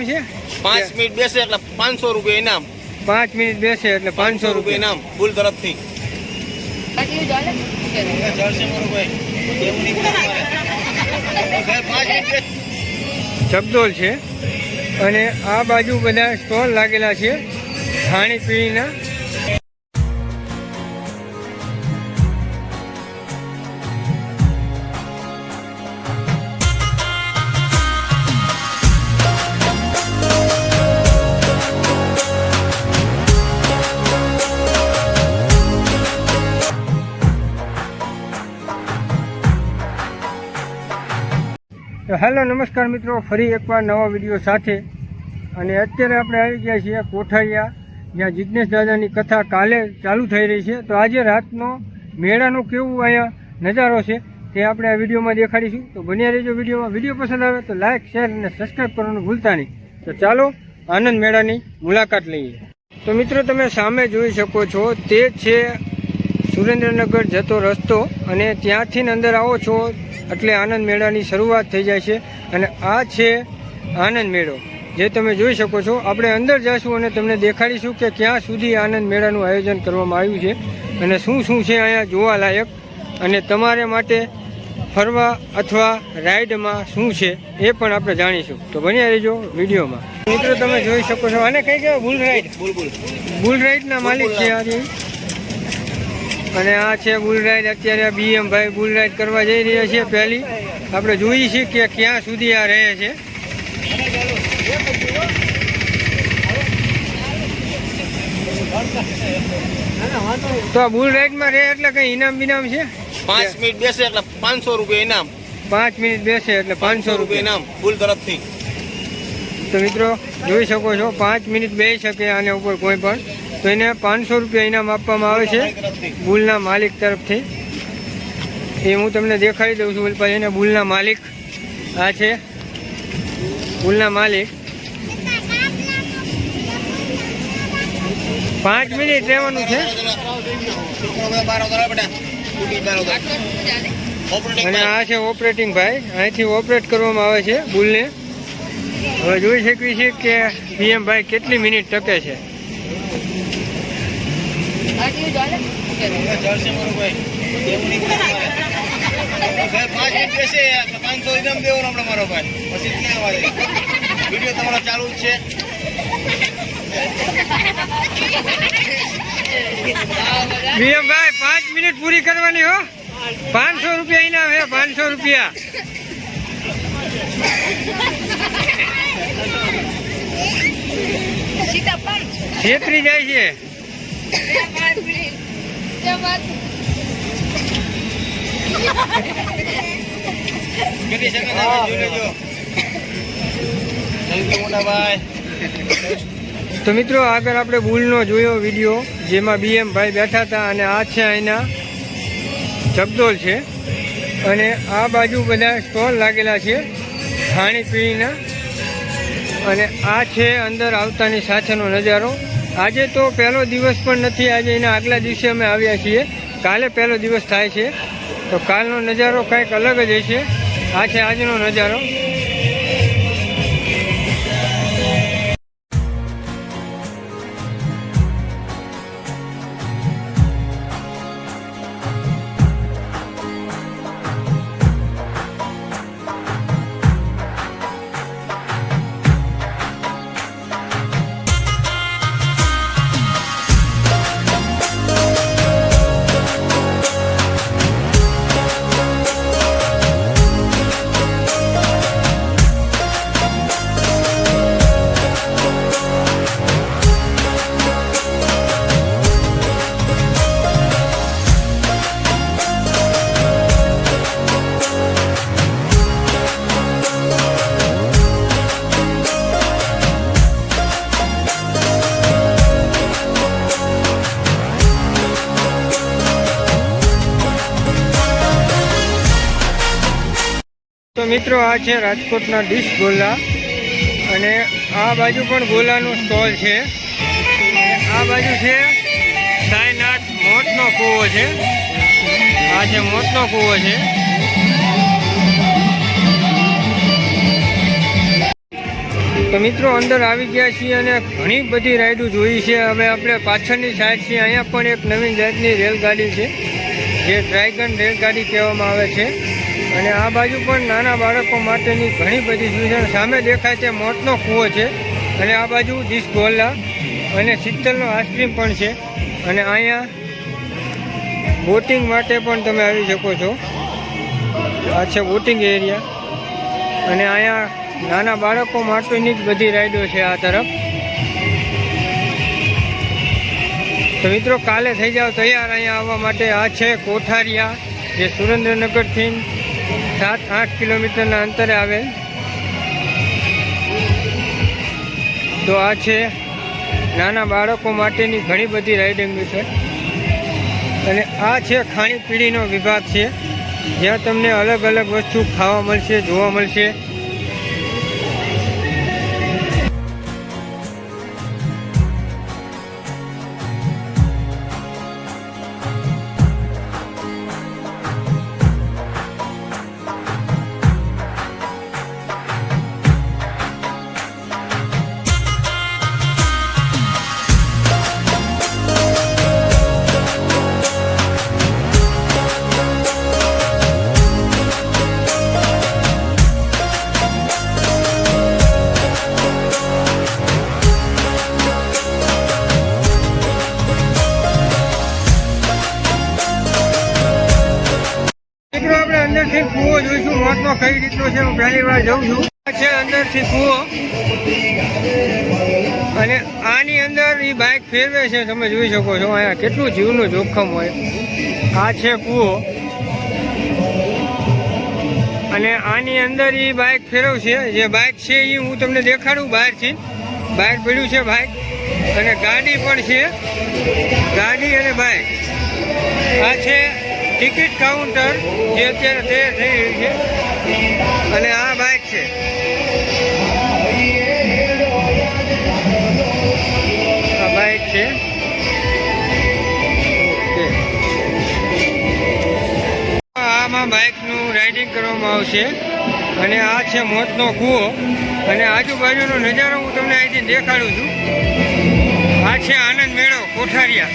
ઇનામ છે? પાંચ મિનિટ બેસે એટલે પાંચસો રૂપિયા ઇનામ. પાંચ મિનિટ બેસે એટલે પાંચસો રૂપિયા ઇનામ ભૂલ તરફથી. જગદોલ છે. અને આ બાજુ બધા સ્ટોલ લાગેલા છે. ખાણીપીણીના. તો હેલો, નમસ્કાર મિત્રો. ફરી એકવાર નવા વીડિયો સાથે. અને અત્યારે આપણે આવી ગયા છીએ કોઠારિયા, જ્યાં જિજ્ઞેશ દાદાની કથા કાલે ચાલુ થઈ રહી છે. તો આજે રાતનો મેળાનો કેવું અહીંયા નજારો છે તે આપણે આ વિડીયોમાં દેખાડીશું. તો બન્યા રહેજો વિડીયોમાં. વીડિયો પસંદ આવે તો લાઇક શેર અને સબસ્ક્રાઈબ કરવાનું ભૂલતા નહીં. તો ચાલો, આનંદ મેળાની મુલાકાત લઈએ. તો મિત્રો, તમે સામે જોઈ શકો છો. તે છે સુરેન્દ્રનગર જતો રસ્તો અને ત્યાંથી અંદર આવો છો એટલે આનંદ મેળાની શરૂઆત થઈ જાય છે. અને આ છે આનંદ મેળો જે તમે જોઈ શકો છો. આપણે અંદર જઈશું અને તમને દેખાડીશું કે ક્યાં સુધી આનંદ મેળાનું આયોજન કરવામાં આવ્યું છે અને શું શું છે અહીંયા જોવાલાયક અને તમારે માટે ફરવા અથવા રાઈડમાં શું છે એ પણ આપણે જાણીશું. તો બન્યા રહેજો વિડીયોમાં. મિત્રો તમે જોઈ શકો છો. અને કઈ કહેવાય? બુલ રાઈડ? બુલ રાઈડના માલિક છે આ રહ્યો. અને આ છે બુલ રાઈડ અત્યારે બીએમ ભાઈ બુલ રાઈડ કરવા જઈ રહ્યા છે પહેલી. આપણે જોઈએ છીએ કે ક્યાં સુધી આ રહે છે. તો આ બુલ રાઈડમાં રહે એટલે કંઈ ઇનામ બિનામ છે? પાંચ મિનિટ બેસે એટલે પાંચસો રૂપિયા ઇનામ. પાંચ મિનિટ બેસે એટલે પાંચસો રૂપિયા ઇનામ બુલ તરફથી. તો મિત્રો જોઈ શકો છો પાંચ મિનિટ બેસી શકે આને ઉપર કોઈ પણ. તો એને પાંચસો રૂપિયા ઇનામ આપવામાં આવે છે બુલના માલિક તરફથી. એ હું તમને દેખાડી દઉં છું પછી એને બુલના માલિક આ છે. બુલના માલિક. પાંચ મિનિટ રહેવાનું છે. અને આ છે ઓપરેટિંગ ભાઈ. અહીંથી ઓપરેટ કરવામાં આવે છે બુલને હવે જોઈ શકીએ છીએ કે પીએમ ભાઈ કેટલી મિનિટ ટકે છે. પાંચસો ઇનામ દેવાનો આપણે મારો ભાઈ પછી ક્યાં વાળે વીડિયો તમારો ચાલુ જ છે પીએમ ભાઈ પાંચ મિનિટ પૂરી કરવાની હો. પાંચસો રૂપિયા ઇનામ હે પાંચસો રૂપિયા. છેતરી જાય છે. તો મિત્રો, આગળ આપણે ભૂલનો જોયો વીડિયો, જેમાં બીએમ ભાઈ બેઠા હતા અને આ છે અહીંના જગદોલ છે. અને આ બાજુ બધા સ્ટોલ લાગેલા છે, ખાણીપીણીના. અને આ છે અંદર આવતાની સાથેનો નજારો. આજે તો પહેલો દિવસ પણ નથી, આજે એના આગલા દિવસે અમે આવ્યા છીએ. કાલે પહેલો દિવસ થાય છે. તો કાલનો નજારો કંઈક અલગ જ હશે. આ છે આજનો નજારો. મિત્રો, આ છે રાજકોટના ડીશ ગોલા. અને આ બાજુ પણ ગોલાનું સ્ટોલ છે. આ બાજુ છે સાયનાથ મોટનો કૂવો છે. આ છે મોટનો કૂવો છે. તો મિત્રો, અંદર આવી ગયા છીએ અને ઘણી બધી રાઈડો જોઈ છે. હવે આપણે પાછળની સાઈડ છીએ અહીંયા પણ એક નવીન જાતની રેલગાડી છે, જે ડ્રાયગન રેલગાડી કહેવામાં આવે છે. અને આ બાજુ પણ નાના બાળકો માટેની ઘણી બધી સુવિધા સામે દેખાય છે મોતનો કૂવો છે અને આ બાજુ ડીશ અને શીતલનો આઈસ્ક્રીમ પણ છે. અને અહીંયા બોટિંગ માટે પણ તમે આવી શકો છો. આ છે બોટિંગ એરિયા. અને અહીંયા નાના બાળકો માટેની જ બધી રાઈડો છે આ તરફ. તો મિત્રો, કાલે થઈ જાઓ તૈયાર અહીંયા આવવા માટે. આ છે કોઠારિયા, જે સુરેન્દ્રનગરથી સાત, આઠ કિલોમીટરના અંતરે આવેલ. તો આ છે નાના બાળકો માટેની ઘણી બધી રાઇડિંગ છે. અને આ છે ખાણીપીણીનો વિભાગ છે. જ્યાં તમને અલગ અલગ વસ્તુ ખાવા મળશે, જોવા મળશે. છે, હું પહેલી વાર જઉં છું. છે અંદરથી કૂવો. અને આની અંદર એ બાઇક ફેરવે છે, તમે જોઈ શકો છો. અહીંયા કેટલું જીવનું જોખમ હોય. આ છે કૂવો. અને આની અંદર એ બાઇક ફેરવશે. જે બાઇક છે એ હું તમને દેખાડું બહારથી. બહાર પડ્યું છે બાઇક અને ગાડી પણ છે. ગાડી અને બાઇક આ છે ટિકિટ કાઉન્ટર જે અત્યારે તૈયાર થઈ રહ્યું છે. અને આ બાઇક છે. આ બાઇક છે. આમાં બાઇકનું રાઇડિંગ કરવામાં આવશે. અને આ છે મોતનો કૂવો. અને આજુબાજુનો નજારો હું તમને અહીંથી દેખાડું છું. આ છે આનંદ મેળો, કોઠારિયા.